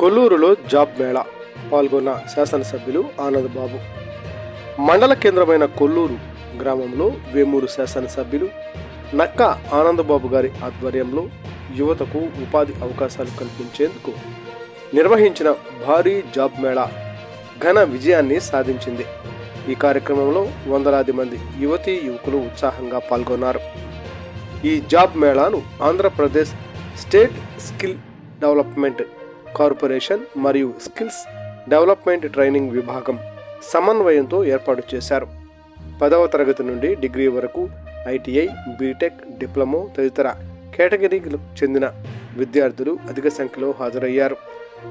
కొల్లూరులో job Mela పాల్గొన్న శాసనసభ్యులు ఆనందబాబు. మండల కేంద్రమైన కొల్లూరు గ్రామంలో వేమూరు శాసనసభ్యులు నక్క ఆనందబాబు గారి ఆధ్వర్యంలో యువతకు ఉపాధి అవకాశాలు కల్పించేందుకు నిర్వహించిన భారీ జాబ్ మేళా ఘన విజయాన్ని సాధించింది. ఈ కార్యక్రమంలో వందలాది మంది యువతీ యువకులు ఉత్సాహంగా పాల్గొన్నారు. ఈ job మేళాను Andhra Pradesh state skill development corporation మరియు స్కిల్స్ డెవలప్మెంట్ ట్రైనింగ్ విభాగం సమన్వయంతో ఏర్పాటు చేశారు. పదవ తరగతి నుండి డిగ్రీ వరకు ఐటీఐ బీటెక్ డిప్లొమో తదితర కేటగిరీలకు చెందిన విద్యార్థులు అధిక సంఖ్యలో హాజరయ్యారు.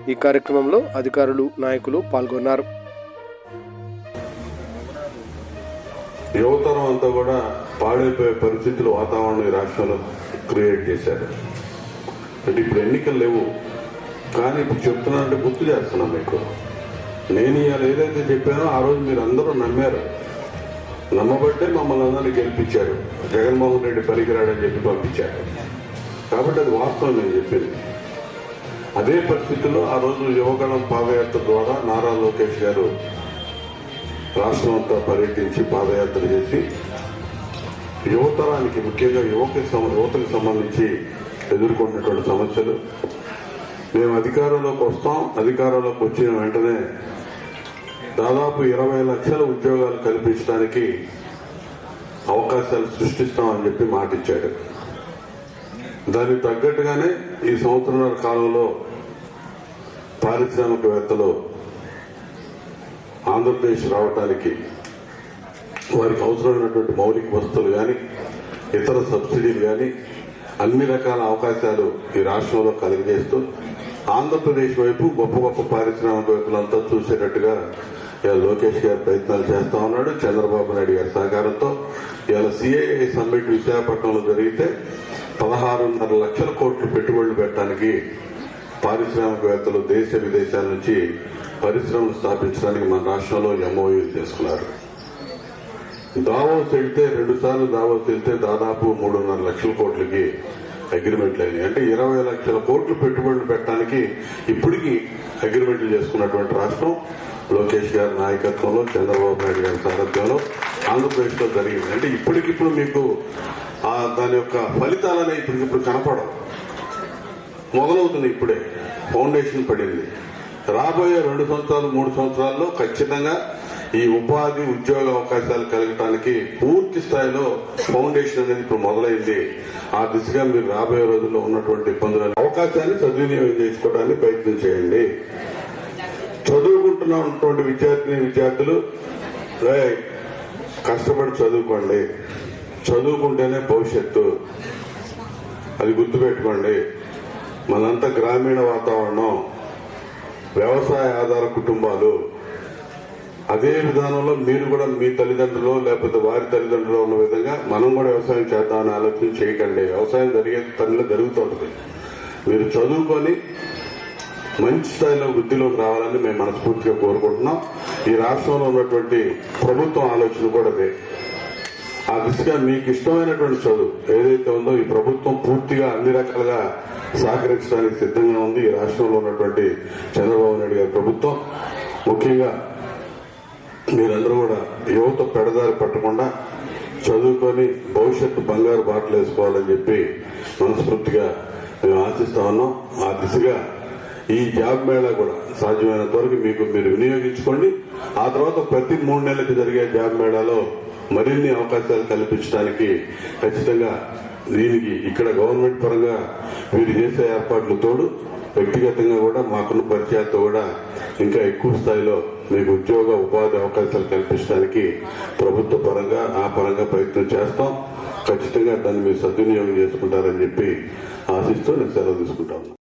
ఈ కార్యక్రమంలో అధికారులు నాయకులు పాల్గొన్నారు. యువతరం అంతా కూడా పాడైపోయే పరిస్థితులు వాతావరణం ఈ రాష్ట్రంలో క్రియేట్ చేశారు. అంటే ఇప్పుడు ఎన్నికలు లేవు. కానీ ఇప్పుడు చెప్తున్నానంటే గుర్తు చేస్తున్నా మీకు. నేను ఇవాళ ఏదైతే చెప్పానో ఆ రోజు మీరు అందరూ నమ్మారు. నమ్మబట్టే మమ్మల్ని అందరినీ గెలిపించారు. జగన్మోహన్ రెడ్డి పనికిరాడని చెప్పి పంపించారు. కాబట్టి అది వాస్తవం నేను చెప్పింది. అదే పరిస్థితుల్లో ఆ రోజు యువగణం పాదయాత్ర ద్వారా నారా లోకేష్ గారు రాష్ట్రం అంతా పర్యటించి పాదయాత్ర చేసి యువతరానికి ముఖ్యంగా యువకి యువతకు సంబంధించి ఎదుర్కొన్నటువంటి సమస్యలు మేము అధికారంలోకి వస్తాం. అధికారంలోకి వచ్చిన వెంటనే దాదాపు ఇరవై లక్షల ఉద్యోగాలు కల్పించడానికి అవకాశాలు సృష్టిస్తామని చెప్పి మాటిచ్చాడు. దానికి తగ్గట్టుగానే ఈ సంవత్సరాల కాలంలో పారిశ్రామికవేత్తలు ఆంధ్రప్రదేశ్ రావటానికి వారికి అవసరమైనటువంటి మౌలిక వస్తువులు కానీ ఇతర సబ్సిడీలు కానీ అన్ని రకాల అవకాశాలు ఈ రాష్ట్రంలో కలిగజేస్తూ ఆంధ్రప్రదేశ్ వైపు గొప్ప గొప్ప పారిశ్రామికవేత్తలంతా చూసేటట్టుగా ఇలా లోకేష్ గారు ప్రయత్నాలు చేస్తా ఉన్నాడు. చంద్రబాబు నాయుడు గారి సహకారంతో ఇవాళ సిఐఐ సమ్మిట్ విశాఖపట్నంలో జరిగితే పదహారున్నర లక్షల కోట్లు పెట్టుబడులు పెట్టడానికి పారిశ్రామికవేత్తలు దేశ విదేశాల నుంచి పరిశ్రమలు స్థాపించడానికి మన రాష్ట్రంలో ఎంఓయూ చేసుకున్నారు దావోస్ వెళ్తే రెండు సార్లు దావోస్ వెళ్తే దాదాపు మూడున్నర లక్షల కోట్లకి అగ్రిమెంట్లు అయినాయి. అంటే ఇరవై లక్షల కోట్లు పెట్టుబడులు పెట్టడానికి ఇప్పటికీ అగ్రిమెంట్లు చేసుకున్నటువంటి రాష్ట్రం లోకేష్ గారి నాయకత్వంలో చంద్రబాబు నాయుడు గారి సారథ్యంలో ఆంధ్రప్రదేశ్లో జరిగింది. అంటే ఇప్పటికిప్పుడు మీకు ఆ దాని యొక్క ఫలితాలనే ఇప్పటికిప్పుడు కనపడవు. మొదలవుతుంది ఇప్పుడే. ఫౌండేషన్ పడింది. రాబోయే రెండు సంవత్సరాలు మూడు సంవత్సరాల్లో ఖచ్చితంగా ఈ ఉపాధి ఉద్యోగ అవకాశాలు కలగటానికి పూర్తి స్థాయిలో ఫౌండేషన్ అనేది ఇప్పుడు మొదలైంది. ఆ దిశగా మీరు రాబోయే రోజుల్లో ఉన్నటువంటి ఇబ్బందులను అవకాశాన్ని సద్వినియోగం చేసుకోవడానికి ప్రయత్నం చేయండి. చదువుకుంటున్నటువంటి విద్యార్థిని విద్యార్థులు కష్టపడి చదువుకోండి. చదువుకుంటేనే భవిష్యత్తు. అది గుర్తుపెట్టుకోండి. మనంతా గ్రామీణ వాతావరణం. వ్యవసాయ ఆధార కుటుంబాలు. అదే విధానంలో మీరు కూడా మీ తల్లిదండ్రులు లేకపోతే వారి తల్లిదండ్రులు ఉన్న విధంగా మనం కూడా వ్యవసాయం చేద్దామని ఆలోచన చేయకండి. వ్యవసాయం జరిగే తల్లిలో జరుగుతుంటుంది. మీరు చదువుకొని మంచి స్థాయిలో వృద్ధిలోకి రావాలని మేము మనస్ఫూర్తిగా కోరుకుంటున్నాం. ఈ రాష్ట్రంలో ఉన్నటువంటి ప్రభుత్వం ఆలోచన కూడా అదే. ఆ దిశగా మీకు ఇష్టమైనటువంటి చదువు ఏదైతే ఉందో ఈ ప్రభుత్వం పూర్తిగా అన్ని రకాలుగా సహకరించడానికి సిద్ధంగా ఉంది ఈ రాష్ట్రంలో ఉన్నటువంటి చంద్రబాబు నాయుడు గారి ప్రభుత్వం. ముఖ్యంగా మీరందరూ కూడా యువత పెడదారి పట్టకుండా చదువుకొని భవిష్యత్తు బంగారు బాటలు వేసుకోవాలని చెప్పి మనస్ఫూర్తిగా మేము ఆశిస్తా ఉన్నాం. ఆ దిశగా ఈ జాబ్ మేళా కూడా సాధ్యమైనంత వరకు మీకు మీరు వినియోగించుకోండి. ఆ తర్వాత ప్రతి మూడు నెలలకు జరిగే జాబ్ మేళాలో మరిన్ని అవకాశాలు కల్పించడానికి ఖచ్చితంగా దీనికి ఇక్కడ గవర్నమెంట్ పరంగా వీరు చేసే ఏర్పాట్లు తోడు వ్యక్తిగతంగా కూడా మాకున్న పరిచయాలతో కూడా ఇంకా ఎక్కువ స్థాయిలో మీకు ఉద్యోగ ఉపాధి అవకాశాలు కల్పించడానికి ప్రభుత్వ పరంగా ఆ పరంగా ప్రయత్నం చేస్తాం. ఖచ్చితంగా దాన్ని మీరు సద్వినియోగం చేసుకుంటారని చెప్పి ఆశిస్తూ నేను సెలవు తీసుకుంటాను